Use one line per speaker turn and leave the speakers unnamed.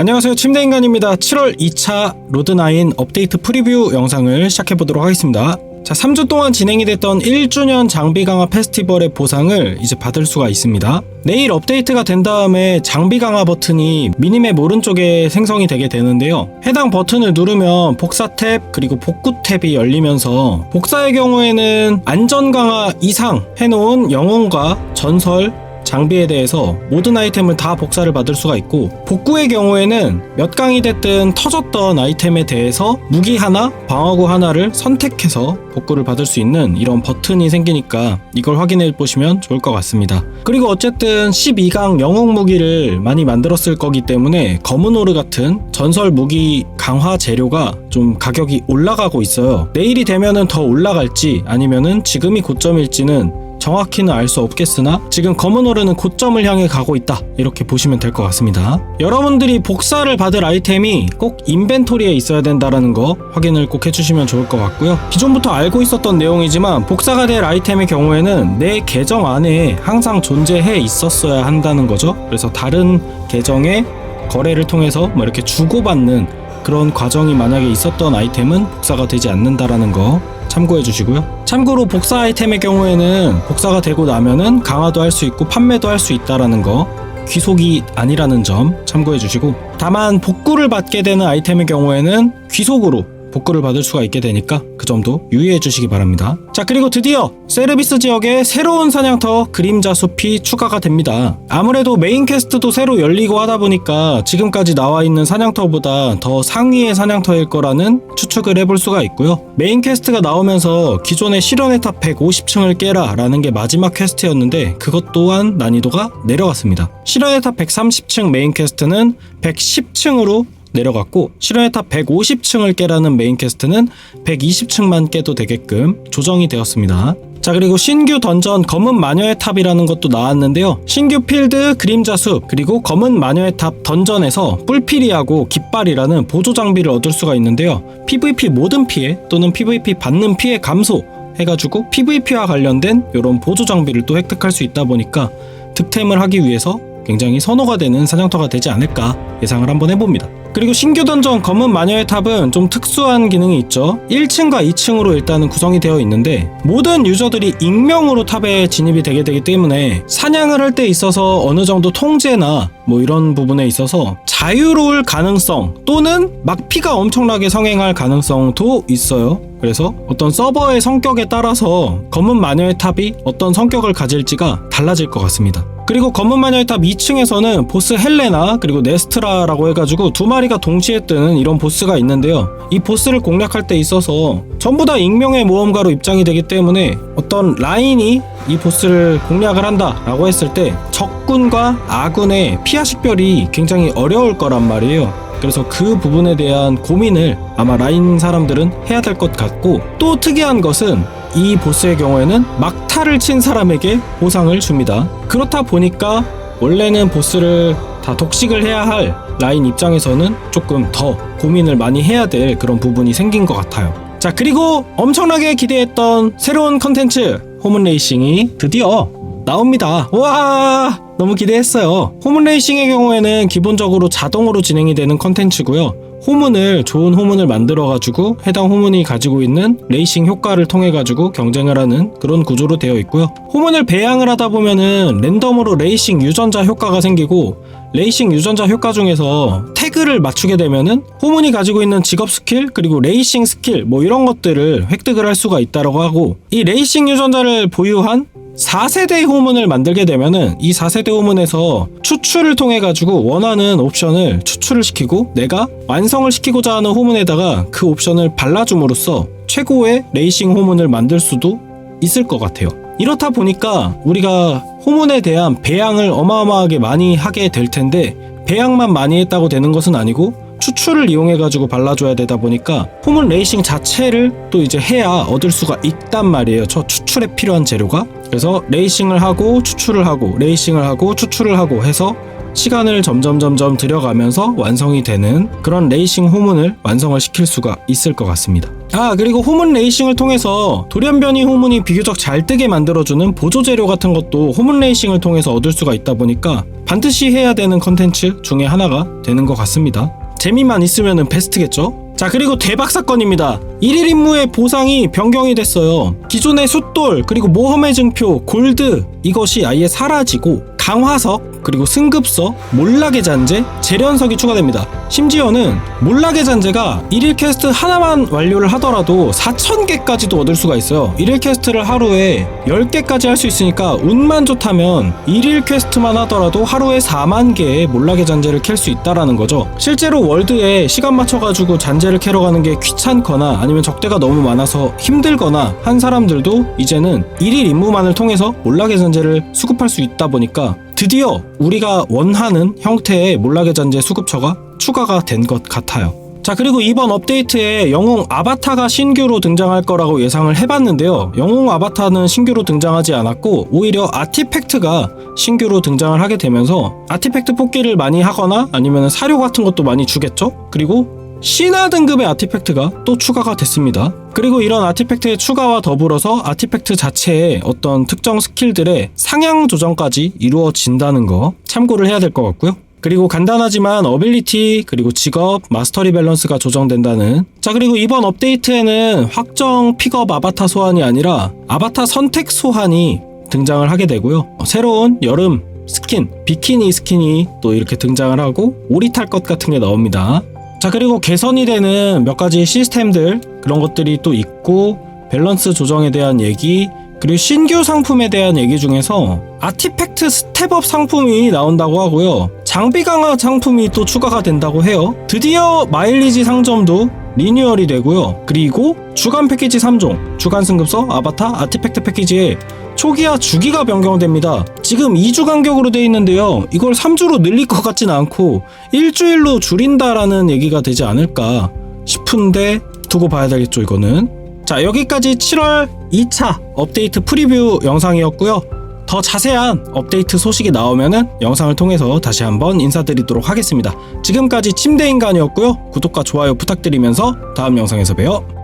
안녕하세요. 침대인간입니다. 7월 2차 로드9 업데이트 프리뷰 영상을 시작해보도록 하겠습니다. 자 3주 동안 진행이 됐던 1주년 장비 강화 페스티벌의 보상을 이제 받을 수가 있습니다. 내일 업데이트가 된 다음에 장비 강화 버튼이 미니맵 오른쪽에 생성이 되게 되는데요. 해당 버튼을 누르면 복사 탭 그리고 복구 탭이 열리면서 복사의 경우에는 안전 강화 이상 해놓은 영웅과 전설 장비에 대해서 모든 아이템을 다 복사를 받을 수가 있고 복구의 경우에는 몇 강이 됐든 터졌던 아이템에 대해서 무기 하나, 방어구 하나를 선택해서 복구를 받을 수 있는 이런 버튼이 생기니까 이걸 확인해 보시면 좋을 것 같습니다. 그리고 어쨌든 12강 영웅 무기를 많이 만들었을 거기 때문에 검은 오르 같은 전설 무기 강화 재료가 좀 가격이 올라가고 있어요. 내일이 되면은 더 올라갈지 아니면은 지금이 고점일지는 정확히는 알 수 없겠으나 지금 검은 오르는 고점을 향해 가고 있다. 이렇게 보시면 될 것 같습니다. 여러분들이 복사를 받을 아이템이 꼭 인벤토리에 있어야 된다라는 거 확인을 꼭 해주시면 좋을 것 같고요. 기존부터 알고 있었던 내용이지만 복사가 될 아이템의 경우에는 내 계정 안에 항상 존재해 있었어야 한다는 거죠. 그래서 다른 계정에 거래를 통해서 뭐 이렇게 주고받는 그런 과정이 만약에 있었던 아이템은 복사가 되지 않는다라는 거 참고해 주시고요. 참고로 복사 아이템의 경우에는 복사가 되고 나면은 강화도 할 수 있고 판매도 할 수 있다라는 거 귀속이 아니라는 점 참고해 주시고 다만 복구를 받게 되는 아이템의 경우에는 귀속으로 복구를 받을 수가 있게 되니까 그 점도 유의해 주시기 바랍니다. 자, 그리고 드디어 세르비스 지역에 새로운 사냥터 그림자 숲이 추가가 됩니다. 아무래도 메인 퀘스트도 새로 열리고 하다 보니까 지금까지 나와 있는 사냥터보다 더 상위의 사냥터일 거라는 추측을 해볼 수가 있고요. 메인 퀘스트가 나오면서 기존의 실현의 탑 150층을 깨라 라는 게 마지막 퀘스트였는데 그것 또한 난이도가 내려갔습니다. 실현의 탑 130층 메인 퀘스트는 110층으로 내려갔고 실현의 탑 150층을 깨라는 메인 퀘스트는 120층만 깨도 되게끔 조정이 되었습니다. 자 그리고 신규 던전 검은 마녀의 탑이라는 것도 나왔는데요. 신규 필드 그림자 숲 그리고 검은 마녀의 탑 던전에서 뿔피리하고 깃발이라는 보조 장비를 얻을 수가 있는데요. PVP 모든 피해 또는 PVP 받는 피해 감소 해가지고 PVP와 관련된 이런 보조 장비를 또 획득할 수 있다 보니까 득템을 하기 위해서 굉장히 선호가 되는 사냥터가 되지 않을까 예상을 한번 해봅니다. 그리고 신규 던전 검은 마녀의 탑은 좀 특수한 기능이 있죠. 1층과 2층으로 일단은 구성이 되어 있는데 모든 유저들이 익명으로 탑에 진입이 되게 되기 때문에 사냥을 할 때 있어서 어느 정도 통제나 뭐 이런 부분에 있어서 자유로울 가능성 또는 막피가 엄청나게 성행할 가능성도 있어요. 그래서 어떤 서버의 성격에 따라서 검은 마녀의 탑이 어떤 성격을 가질지가 달라질 것 같습니다. 그리고 검은 마녀의 탑 2층에서는 보스 헬레나 그리고 네스트라라고 해가지고 두 마리가 동시에 뜨는 이런 보스가 있는데요. 이 보스를 공략할 때 있어서 전부 다 익명의 모험가로 입장이 되기 때문에 어떤 라인이 이 보스를 공략을 한다라고 했을 때 적군과 아군의 피하 식별이 굉장히 어려울 거란 말이에요. 그래서 그 부분에 대한 고민을 아마 라인 사람들은 해야 될 것 같고 또 특이한 것은 이 보스의 경우에는 막타를 친 사람에게 보상을 줍니다. 그렇다 보니까 원래는 보스를 다 독식을 해야 할 라인 입장에서는 조금 더 고민을 많이 해야 될 그런 부분이 생긴 것 같아요. 자, 그리고 엄청나게 기대했던 새로운 컨텐츠 호문 레이싱이 드디어 나옵니다. 와! 너무 기대했어요. 호문 레이싱의 경우에는 기본적으로 자동으로 진행이 되는 컨텐츠고요. 호문을 좋은 호문을 만들어 가지고 해당 호문이 가지고 있는 레이싱 효과를 통해 가지고 경쟁을 하는 그런 구조로 되어 있고요. 호문을 배양을 하다 보면은 랜덤으로 레이싱 유전자 효과가 생기고 레이싱 유전자 효과 중에서 태그를 맞추게 되면은 호문이 가지고 있는 직업 스킬 그리고 레이싱 스킬 뭐 이런 것들을 획득을 할 수가 있다라고 하고 이 레이싱 유전자를 보유한 4세대 호문을 만들게 되면은 이 4세대 호문에서 추출을 통해 가지고 원하는 옵션을 추출을 시키고 내가 완성을 시키고자 하는 호문에다가 그 옵션을 발라줌으로써 최고의 레이싱 호문을 만들 수도 있을 것 같아요. 이렇다 보니까 우리가 호문에 대한 배양을 어마어마하게 많이 하게 될 텐데 배양만 많이 했다고 되는 것은 아니고 추출을 이용해 가지고 발라줘야 되다 보니까 호문 레이싱 자체를 또 이제 해야 얻을 수가 있단 말이에요. 저 추출에 필요한 재료가 그래서 레이싱을 하고 추출을 하고 레이싱을 하고 추출을 하고 해서 시간을 점점 점점 들여가면서 완성이 되는 그런 레이싱 호문을 완성을 시킬 수가 있을 것 같습니다. 아 그리고 호문 레이싱을 통해서 돌연변이 호문이 비교적 잘 뜨게 만들어주는 보조 재료 같은 것도 호문 레이싱을 통해서 얻을 수가 있다 보니까 반드시 해야 되는 컨텐츠 중에 하나가 되는 것 같습니다. 재미만 있으면 베스트겠죠? 자 그리고 대박 사건입니다. 1일 임무의 보상이 변경이 됐어요. 기존의 숫돌 그리고 모험의 증표 골드 이것이 아예 사라지고 강화석 그리고 승급서 몰락의 잔재 재련석이 추가됩니다. 심지어는 몰락의 잔재가 1일 퀘스트 하나만 완료를 하더라도 4,000개까지도 얻을 수가 있어요. 1일 퀘스트를 하루에 10개까지 할 수 있으니까 운만 좋다면 1일 퀘스트만 하더라도 하루에 4만 개의 몰락의 잔재를 캘 수 있다라는 거죠. 실제로 월드에 시간 맞춰가지고 잔재를 캐러 가는 게 귀찮거나 아니면 적대가 너무 많아서 힘들거나 한 사람들도 이제는 1일 임무만을 통해서 몰락의 잔재를 수급할 수 있다 보니까 드디어 우리가 원하는 형태의 몰락의 잔재 수급처가 추가가 된 것 같아요. 자 그리고 이번 업데이트에 영웅 아바타가 신규로 등장할 거라고 예상을 해봤는데요 영웅 아바타는 신규로 등장하지 않았고 오히려 아티팩트가 신규로 등장을 하게 되면서 아티팩트 뽑기를 많이 하거나 아니면 사료 같은 것도 많이 주겠죠 그리고 신화 등급의 아티팩트가 또 추가가 됐습니다. 그리고 이런 아티팩트의 추가와 더불어서 아티팩트 자체의 어떤 특정 스킬들의 상향 조정까지 이루어진다는 거 참고를 해야 될 것 같고요. 그리고 간단하지만 어빌리티 그리고 직업 마스터리 밸런스가 조정된다는 자 그리고 이번 업데이트에는 확정 픽업 아바타 소환이 아니라 아바타 선택 소환이 등장을 하게 되고요 새로운 여름 스킨 비키니 스킨이 또 이렇게 등장을 하고 오리탈 것 같은 게 나옵니다 자 그리고 개선이 되는 몇 가지 시스템들 그런 것들이 또 있고 밸런스 조정에 대한 얘기 그리고 신규 상품에 대한 얘기 중에서 아티팩트 스텝업 상품이 나온다고 하고요. 장비 강화 상품이 또 추가가 된다고 해요. 드디어 마일리지 상점도 리뉴얼이 되고요. 그리고 주간 패키지 3종, 주간 승급서, 아바타, 아티팩트 패키지에 초기화 주기가 변경됩니다. 지금 2주 간격으로 돼 있는데요. 이걸 3주로 늘릴 것 같진 않고 일주일로 줄인다라는 얘기가 되지 않을까 싶은데 두고 봐야 되겠죠, 이거는. 자, 여기까지 7월 2차 업데이트 프리뷰 영상이었고요. 더 자세한 업데이트 소식이 나오면은 영상을 통해서 다시 한번 인사드리도록 하겠습니다. 지금까지 침대인간이었고요. 구독과 좋아요 부탁드리면서 다음 영상에서 봬요.